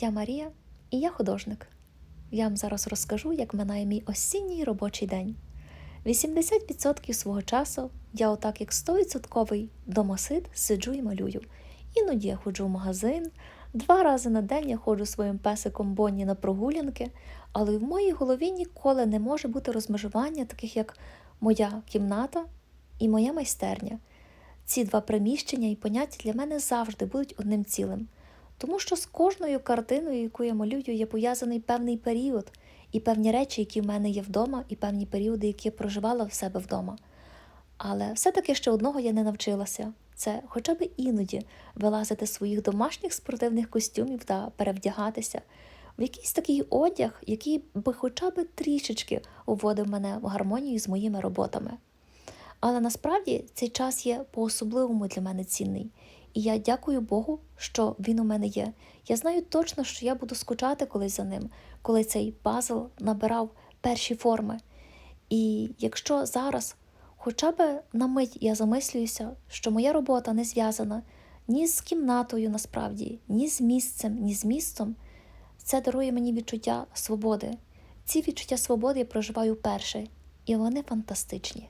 Я Марія і я художник. Я вам зараз розкажу, як минає мій осінній робочий день. 80% свого часу я, отак як 100% домосид, сиджу і малюю. Іноді я ходжу в магазин, два рази на день я ходжу своїм песиком Бонні на прогулянки, але в моїй голові ніколи не може бути розмежування, таких як моя кімната і моя майстерня. Ці два приміщення і поняття для мене завжди будуть одним цілим. Тому що з кожною картиною, яку я малюю, є пов'язаний певний період, і певні речі, які в мене є вдома, і певні періоди, які я проживала в себе вдома. Але все-таки ще одного я не навчилася це хоча б іноді вилазити з своїх домашніх спортивних костюмів та перевдягатися в якийсь такий одяг, який би хоча б трішечки уводив мене в гармонію з моїми роботами. Але насправді цей час є по-особливому для мене цінний. І я дякую Богу, що він у мене є. Я знаю точно, що я буду скучати колись за ним, коли цей пазл набирав перші форми. І якщо зараз, хоча б на мить я замислююся, що моя робота не зв'язана ні з кімнатою насправді, ні з місцем, ні з містом, це дарує мені відчуття свободи. Ці відчуття свободи я проживаю вперше, і вони фантастичні.